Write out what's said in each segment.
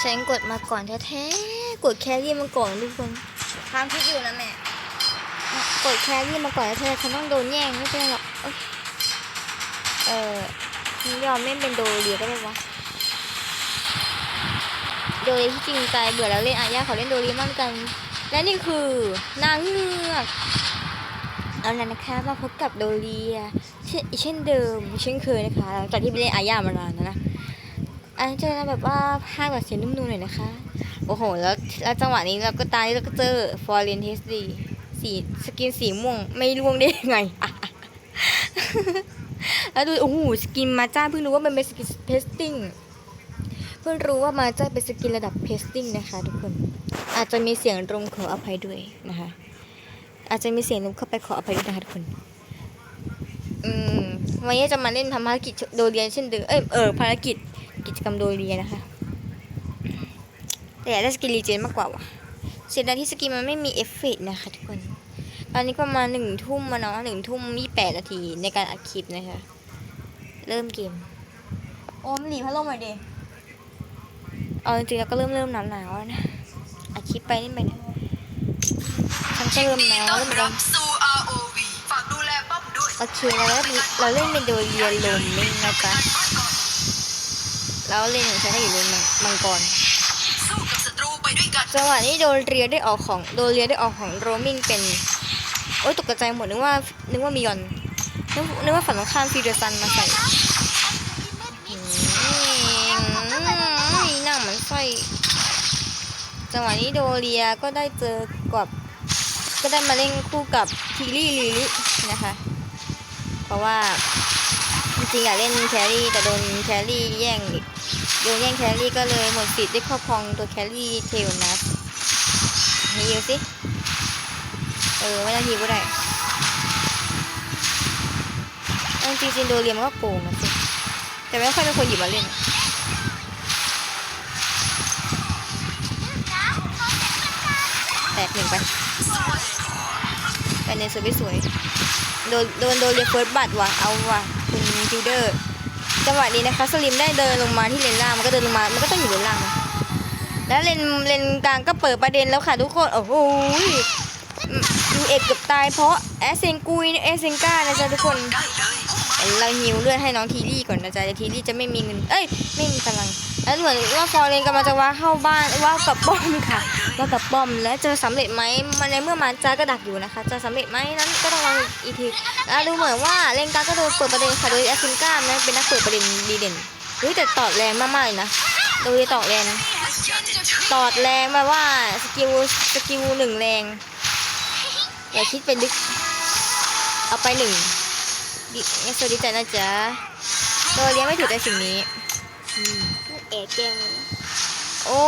ฉันกดมาก่อนแท้ๆ กดแครี่มาก่อนทุกคนทางคิดอยู่นะแม่ กดแครี่มาก่อนแท้ๆฉันต้องโดนแย่งไม่เป็นไรหรอกเอ้ยเออฉันยอมเล่นเป็นโดเรียก็ได้วะ โดเรียที่จริงใจเบื่อแล้วเล่นอาญาเขาเล่นโดเรียมากกัน และนี่คือนางเงือกเอาล่ะนะคะมาพบกับโดเรียเช่นเช่นเดิมเช่นเคยนะคะหลังจากที่ไปเล่นอาญามานานแล้วนะ อันนี้เจอแบบว่าภาคแบบเสียงนุ่มๆหน่อยนะคะ โอ้โห แล้วแล้วจังหวะนี้เราก็ตายแล้วก็เจอฟอร์เรนเทสดีสีสกินสีม่วงไม่ร่วงได้ยังไงแล้วดูโอ้โหสกินมาจ้าเพิ่งรู้ว่ามันเป็นสกินเพสติ้งเพิ่งรู้ว่ามาจ้าเป็นสกินระดับเพสติ้งนะคะทุกคน อาจจะมีเสียงรมขออภัยด้วยนะคะ อาจจะมีเสียงรมเข้าไปขออภัยด้วยนะคะทุกคนอืมวันนี้จะมาเล่นทำภารกิจโดเรียนเช่นเดิมเอ้ยเออภารกิจ กิจกรรมโดยเรียนนะคะ แต่อยากได้สกินรีเจนมากกว่าวะเสียดายที่สกินมันไม่มีเอฟเฟกต์นะคะทุกคน ตอนนี้ประมาณหนึ่งทุ่มมาเนาะหนึ่งทุ่มยี่แปดนาทีในการอัดคลิปนะคะ เริ่มเกม โอ้มหลีพัดลมหน่อยดิเอาจริงๆแล้วก็เริ่มเริ่มหนาวหนาวๆแล้วนะอัดคลิปไปนี่ไปนะฉันก็เริ่มหนาวต้อแล้วนเหมือนรักันบสู่ ROV ฝากดูแลป้อมด้วยโอเคเราเล่นเราเล่นเป็นโดยเรียนลมมิ่งนะจ๊ะ แล้วเล่นของฉันก็อยู่ในมังกรสู้กับศัตรูไปด้วยกันจังหวะนี้โดนเรียได้ออกของโดนเรียได้ออกของโรมิงเป็น โอ้ยตกใจหมดนึกว่านึกว่ามียอนนึกนึกว่าฝันตรงข้ามฟีเดอร์ซันมาใส่อืมนี่หน้าเหมือนไส้จังหวะนี้โดเรียก็ได้เจอกับก็ได้มาเล่นคู่กับทีรี่ลิลินะคะ เพราะว่าจริงๆอยากเล่นแครี่แต่โดนแครี่แย่งอีก โดนแย่งแคลรี่ก็เลยหมดสิทธิ์ได้ครอบครองตัวแคลรี่เทลนัสให้ยิวสิเออ ไม่ต้องยิวก็ได้เอาจริงๆซินโดเรียมันก็โกงนะสิแต่ไม่ค่อยเป็นคนหยิบมาเล่นแตกหนึ่งไปไปในสวยสวย โดนโดนโดนเรียเฟิร์สบัตว่ะเอาว่ะ คุณฟิลเดอร์ จังหวะนี้นะคะสลิมได้เดินลงมาที่เลนล่างมันก็เดินลงมามันก็ต้องอยู่เลนล่างแล้วเลนเลนกลางก็เปิดประเด็นแล้วค่ะทุกคนโอ้โหยูเอ็กเกือบตายเพราะแอสเซนกุยแอสเซนก้านะจ๊ะทุกคน เราหิวเลือดให้น้องทีรี่ก่อนนะจ๊ะทีรี่จะไม่มีเงิน เอ้ย ไม่มีกำลัง แล้วเหมือนว่าฟอร์เรนกำลังจะว่าเข้าบ้านว่ากับป้อมค่ะ ว่ากับป้อมแล้วจะสำเร็จไหมมันในเมื่อมันจ้าก็ดักอยู่นะคะ จะสำเร็จไหมนั้นก็ต้องลองอีกทีแล้วดูเหมือนว่าเลนกางก็โดนเปิดประเด็นค่ะโดยแอสเซนก้านะเป็นนักเปิดประเด็นดีเด่นเฮ้ยแต่ตอดแรงมากๆเลยนะโดยตอดแรงอยากจะชื่นตอดแรงแบบว่าสกิลสกิลหนึ่งแรงอย่าคิดเป็นลึกเอาไปหนึ่ง ดิสวัสดีจ้ะนะจ๊ะโดยเลี้ยงไม่ถูกใจสิ่งนี้เอ๋เกมเลยนะโอ้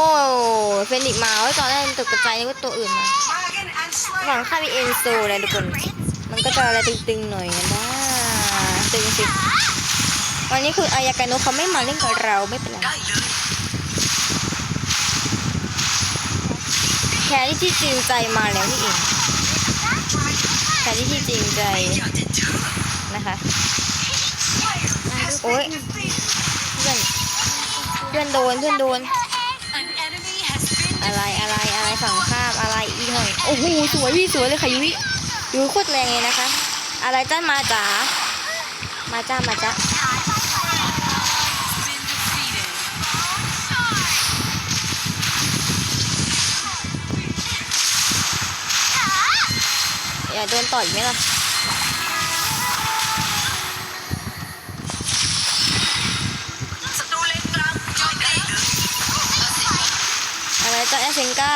เฟนิกซ์มาไว้ตอนแรกตกใจนึกว่าตัวอื่นมามาเกนแอนด์สไลหวังค่ามีเอ็นโซเลยทุกคน มันก็จะอะไรตึงๆหน่อยนะตึงสิวันนี้คืออายากาโนะเขาไม่มาเล่นกับเราไม่เป็นไรได้เลยแครี่ที่จริงใจมาแล้วนี่เองแครี่ที่จริงใจ นะคะโอ๊ยเพื่อนเพื่อนโดนเพื่อนโดน อะไรอะไรอะไรฝั่งข้ามอะไรอีหน่อยโอ้โหสวยพี่สวยเลยค่ะยุ้ยยุ้ยโคตรแรงเลยนะคะ อะไรจ้ามาจ๋ามาจ้ามาจ้าอย่าโดนต่อยไหมล่ะ อะไรจ้าแอสเซนก้า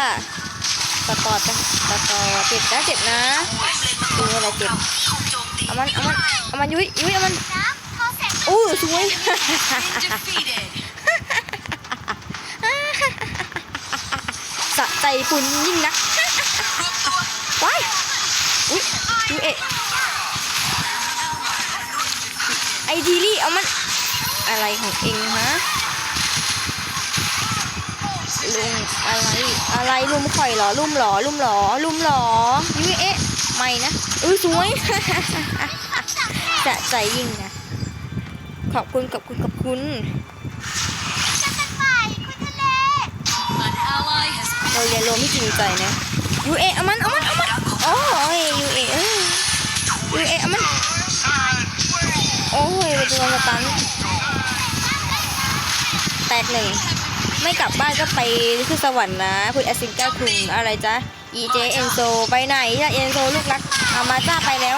ต่อต่อจ้ะต่อต่อเจ็บนะเจ็บนะป้อมเลนมังกรดูอะไรเจ็บถูกโจมตีเอามันเอามันเอามันยุ้ยยุ้ยเอามันโอ้สวย defeated สะใจคุณยิ่งนักรวมตัวว้ายอุ้ยยูเอะไอทีลี่เอามันอะไรของเองฮะ ลุงอะไรอะไรลุมข่อยเหรอลุมเหรอลุมเหรอลุมเหรอยูเอ๊ะไม่นะเออสวยสะใจยิ่งนะขอบคุณขอบคุณขอบคุณเป็นไฟคุณทะเลเราเรียนรวมที่จริงใจนะยูเอเอามันเอามันเอามันโอ้ยยูเอเออยูเอเอามันโอ้ยไปโดนสตันแตกหนึ่ง ไม่กลับบ้านก็ไปขึ้นสวรรค์นะคุณแอสซิงก้าคุงอะไรจ๊ะ EJ เจเอนโซไปไหนล่ะเอนโซลูกรักเอามาจ้าไปแล้ว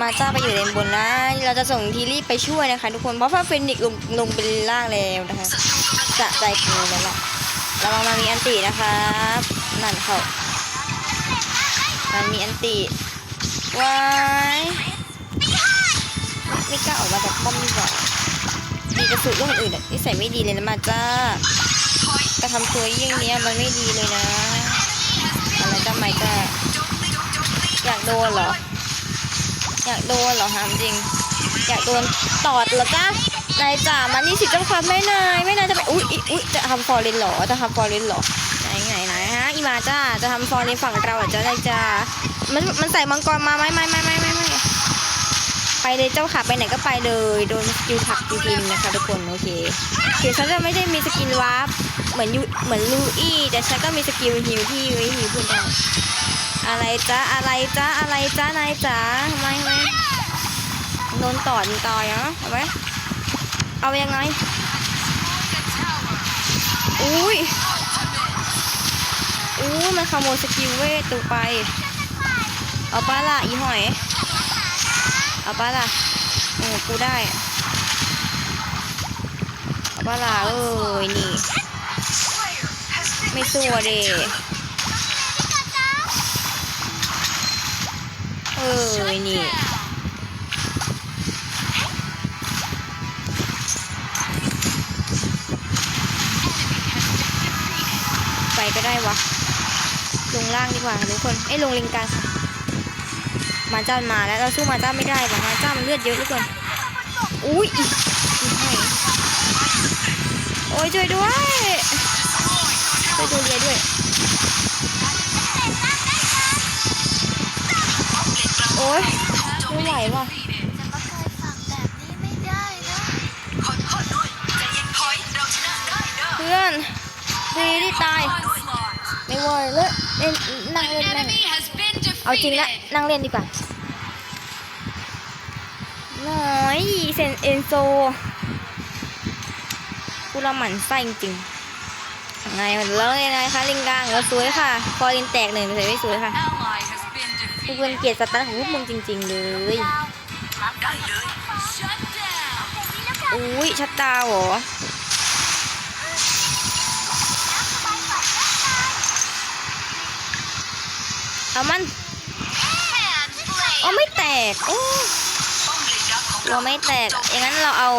มาจ้าไปอยู่เลนบนนะ เราจะส่งทีรีบไปช่วยนะคะ ทุกคนเพราะว่าเฟนิกลงลงเป็นล่างแล้วนะคะศัตรูกลังสะใจกูแล้วล่ะระวังมามีอันตินะครับนั่นเขามันมีอันติว้ายไม่กล้าออกมาจากป้อมดีกว่า กระสุนเรื่องอื่นนิสัยไม่ดีเลยนะมาจ้ากระทำตัวเยี่ยงเนี้ยมันไม่ดีเลยนะอะไรจ้าไม่จ้าอยากโดนเหรอ อยากโดนเหรอหามจริง อยากโดนตอดเหรอจ้านายจ๋ามานี่สิเจ้าค่ะไม่นายไม่นายจะไปอุ้ยอุ๊ยอุ้ยจะทำฟอร์เรนเหรอจะทำฟอร์เรนเหรอไหนไหนไหนฮะอีมาจ้าจะทำฟอร์เรนฝั่งเราเหรอจ้านายจ๋ามันมันใส่มังกรมาไหมไม่ไม่ไม่ ไปเลยเจ้าค่ะไปไหนก็ไปเลย โดนสกิลผักจริงๆนะคะทุกคนโอเคถึงฉันจะไม่ได้มีสกินวาร์ปเหมือนยูเหมือนลูอี้แต่ฉันก็มีสกิลฮิวที่ไว้ฮิวเพื่อนได้อะไรจ๊ะอะไรจ๊ะอะไรจ๊ะนายจ๋าทำไมทำไมโดนต่อดต่อยเหรอเอาไหมเอายังไงอุ้ยอู้มันขโมยสกิลเวทตัวไป เอาป้าละอีหอย เอาป้าละโอ้กูได้เอาป้าละเอ้ยนี่ ไม่สู้เดเออนี่ไปก็ได้วะ ลงล่างดีกว่าทุกคน เอ้ยลงเลงกลางค่ะ มาเจ้ามาแล้วเราสู้มาเจ้าไม่ได้ว่ะมาเจ้ามันเลือดเยอะเหลือเกินอุ้ยอีกอีกให้โอ้ยช่วยด้วยช่วยดูเรียด้วย โอ้ยไม่ไหวว่ะขอโทษด้วยใจเย็นถอยเราชนะได้เด้อเพื่อนดีที่ตาย ไม่ไหวเลยเล่นนั่งเล่นนั่ง เอาจริงละนั่งเล่นดีกว่าน้อยเซนเอนโซกูละหมันไส้จริงๆยังไงมันแล้วยังไงคะลิงกลางเราสวยค่ะฟอรินแตกหนึ่งสวยไม่สวยค่ะกูเป็นเกียรติสตาร์ทของพวกมึงจริง ๆ เลยได้เลยอุ้ยชัดดาวเหรอเอามัน อ๋อไม่แตกโอ้ป้อมเลนดักของเราไม่แตกอย่างนั้นเราเอา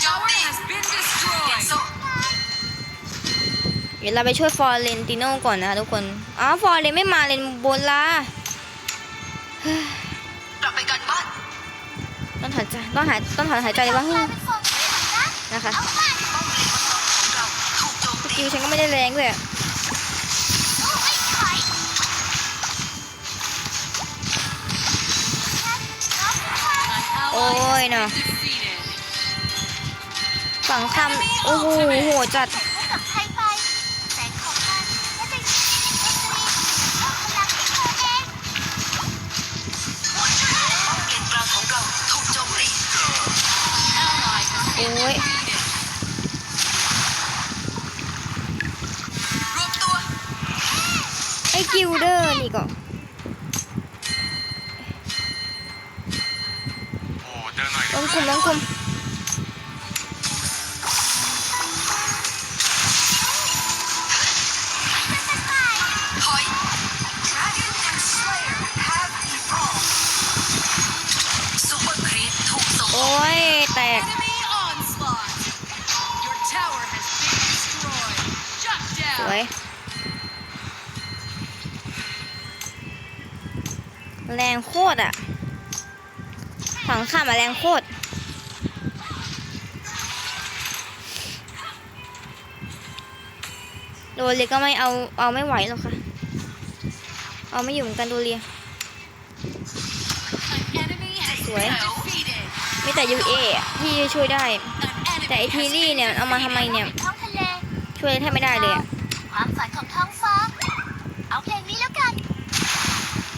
โจมตีเอ็นโซเดี๋ยวเราไปช่วยฟอร์เรนติโน่ก่อนนะคะทุกคนอ๋อฟอร์เรนไม่มาเลนบนละเฮ้ยกลับไปกันบ้านต้องถอนใจต้องหายต้องถอนหายใจเลยว่านะคะป้อมเลนมังกรของเราถูกโจมสตีกิลฉันก็ไม่ได้แรงด้วย โอ้ยเนาะฝังคำโอ้โหโหจัดรวมเลนกลางของเราถูกโอ้ยรวบตัวไอ้กิลเดอร์นี่ก็โอ้เจอหน่อย ลงกลุ่มลงกลุ่ม ถอย Dragon and Slayer have evolved ซูเปอร์ ลงกลมโอ้ย แตกสวยแรงโคตรอะ ฝังข้ามมาแรงโคตร โดนเรียก็ไม่เอาเอาไม่ไหวหรอกค่ะ เอาไม่อยู่เหมือนกันโดนเรีย An enemy has สวย been defeated. มีแต่ยูเอะที่ช่วยได้ An enemy แต่ไอที has รี่ been เนี่ยเอามาทำไมเนี่ยท้องทะเลช่วยแทบไม่ได้เลยอะคความฝันของท้องฟ้าเอาเพลงนี้แล้วกัน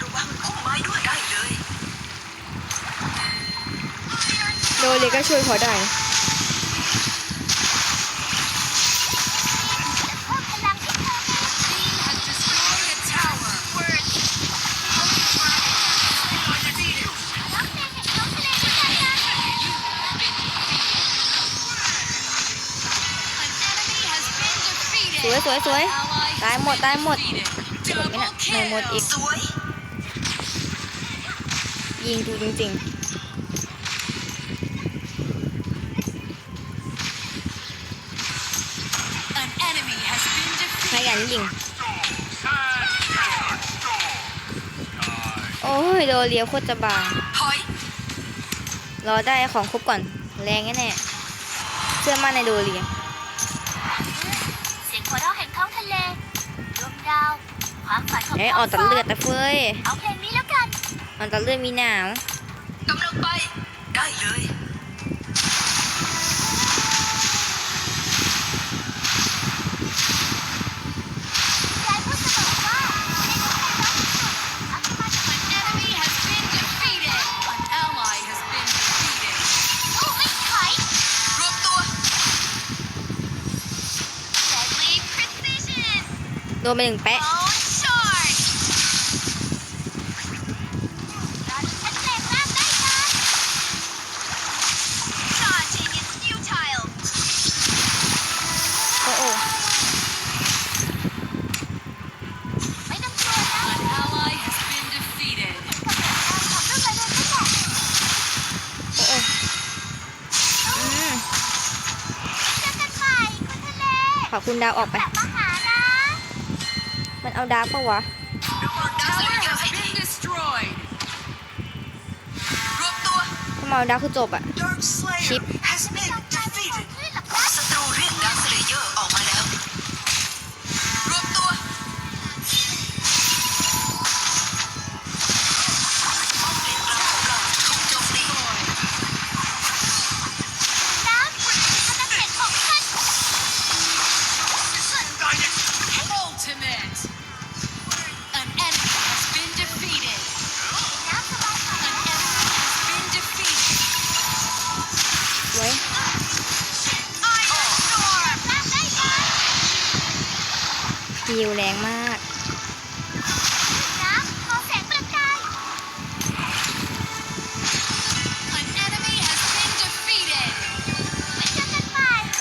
ระวังพุ่มไม้ด้วยได้เลย โดเรียก็ช่วยพอได้ วยสวยสวย Ally ตายหมดตายหมด defeated. จบไหม Double เนี่ยในหมดอีกสวยยิงดูจริง An enemy has been ๆข defeated. ยันยิง โอ้ย โดเรียโคตรจะบางถอยรอได้ของครบก่อน แรงแน่ๆเชื่อมั่นในโดเรียเความฝันของเอ้ยท้ออองกตัดฟ้าเลือดแต่เฟ้ยเอาเพลงนี้แล้วกันออกตัดเลือดมีหนาวกำลังไป ได้เลยยายพูดเสมอว่า คุณดาวออกไปกลับมาหานะมันเอาดาวปะวะ Tower has been destroyed. รวมตัวถ้ามาเอาดาวคือจบอะ Dark Slayer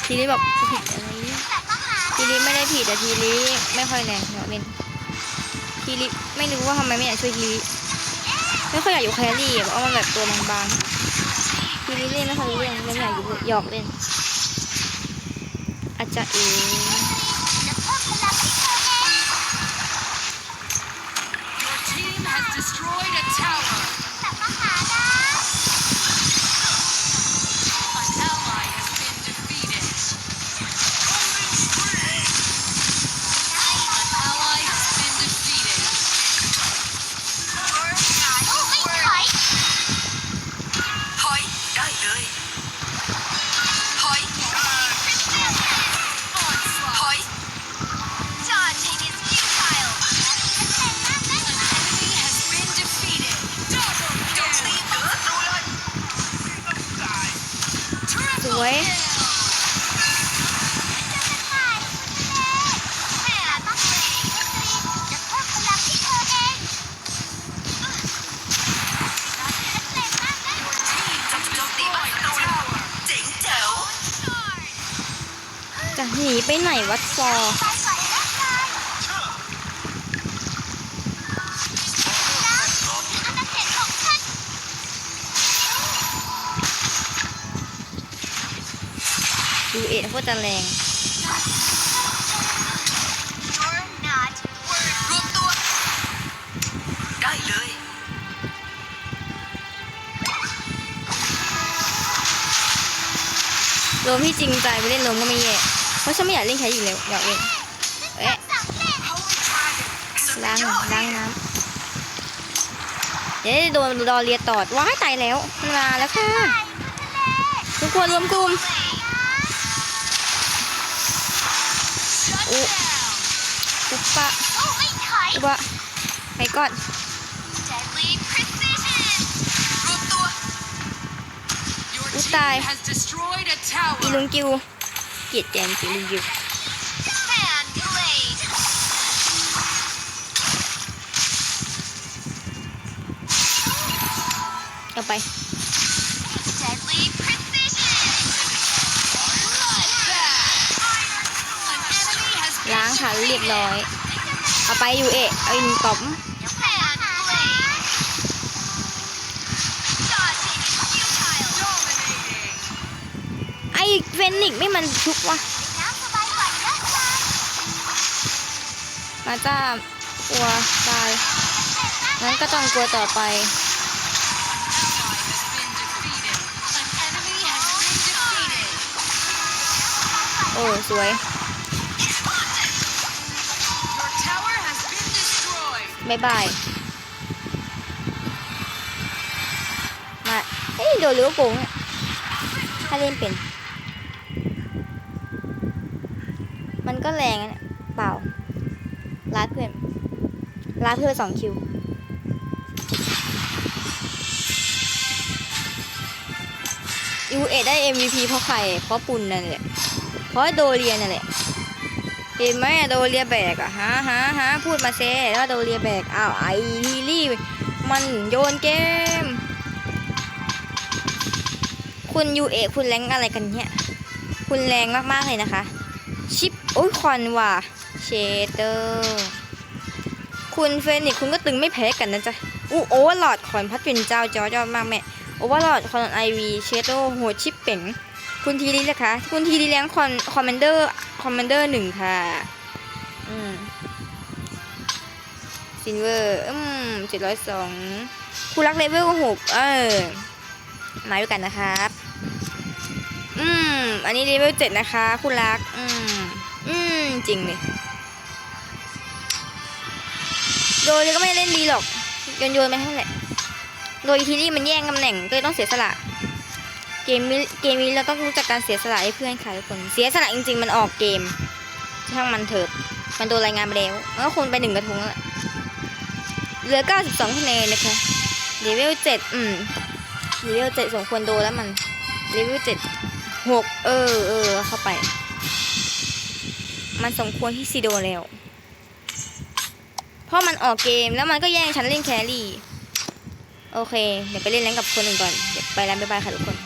ทีนี้บอกผิดอะไรนี่ยกลับมาหาทีนี้ไม่ได้ผิดแต่ทีนี้ไม่ค่อยแรงเนาะเล่นทีนี้ไม่รู้ว่าทำไมไม่อยากช่วยทีนี้ไม่ค่อยอยากอยู่แครี่เพราะมันแบบตัวบางๆทีนี้เล่นไม่ค่อยรู้เรื่องเล่นอยากอยู่หยอกเล่นอาจจะเอง ไปไหนวัดฟอร์ไปก่อนนะนายน้ำอาณาเขตของฉันดูเอ็ดโคตรจะแรง You're not worth รวมตัวได้เลยรวมที่จริงใจไปเล่นรวมก็ไม่แย่เพ ราะฉันไม่อยากเล่นแค่อยู่แล้วอยากเล่นเอ๊ะล้างล้างน้ำเดี๋ยวโดนรอเรียตอดว้ายตายแล้วมันมาแล้วค่ะทุกคนรวมกลุ่ม Shut โอ้ down. ปุ๊บปะสู้ไม่ถอยปุ๊บปะไปก่อน Deadly precision รวมตัว Your Út team tai. has destroyed a อีลุงกิว เกลียดแกมจริงลุงกิเอาไปล้างค่ะเรียบร้อย เอาไปอยู่เอะเอาอีกหนึ่งต๋อม กเฟนิกไม่มันชุบว่ะมาจ้ากลัวตายงั้นก็ต้องกลัวต่อไปโอ้สวย Your tower has been destroyed. บายบาย มา เฮ้ย โดนหรือว่าโกงอะถ้าเล่นเป็น มันก็แรงอะเปล่าลาดเพื่อนลาดเพื่อนสองคิวยูเอได้ MVP เพราะใคร เพราะปุนนั่นแหละ เพราะโดเรียนั่นแหละ เห็นไหมอะโดเรียแบกอะฮะฮะฮะพูดมาเซ่ว่าโดเรียแบก อ้าวไอทีรี่ มันโยนเกม คุณยูเอคุณแรงอะไรกันเนี่ย คุณแรงมากๆเลยนะคะ อ้ยควันว่ะ เชเตอร์ คุณเฟนิกคุณก็ตึงไม่แพ้กันนะจ๊ะอู้โอเวอร์ลอดคอนพัดเป็นเจ้าจอยอดมากแม่โอเวอร์ลอดคอนไอวีเชโตโหดชิปเป๋งคุณทีดีนะคะ คุณทีดีแรงคอนคอมมานเดอร์คอมมานเดอร์หนึ่งค่ะ อืมซินเวอร์อืมเจ็ดร้อยสองคุณรักเลเวลหกเออ มาด้วยกันนะครับ อืม อันนี้เลเวลเจ็ดนะคะคุณรัก อืม จริงเลยโดยก็ไม่เล่นดีหรอกโยนโยนไปให้แหละโดยทีนี่มันแย่งตำแหน่งก็เลยต้องเสียสละ เกมนี้เกมนี้เราต้องรู้จักการเสียสละให้เพื่อนค่ะทุกคนเสียสละจริง ๆ มันออกเกมช่างมันเถิดมันโดนรายงานไปแล้วมันก็คงไปหนึ่งกระทงแล้วเหลือ 92คะแนนนะคะเลเวล7อืมเลเวล7สมควรโดนแล้วมันเลเวล7 6เออเออเข้าไป มันสมควรที่ซีโดแล้ว เพราะมันออกเกมแล้วมันก็แย่งฉันเล่นแครี่ โอเค เดี๋ยวไปเล่นแรงกับคนอื่นก่อน เดี๋ยวไปแล้วบ๊ายบายค่ะทุกคน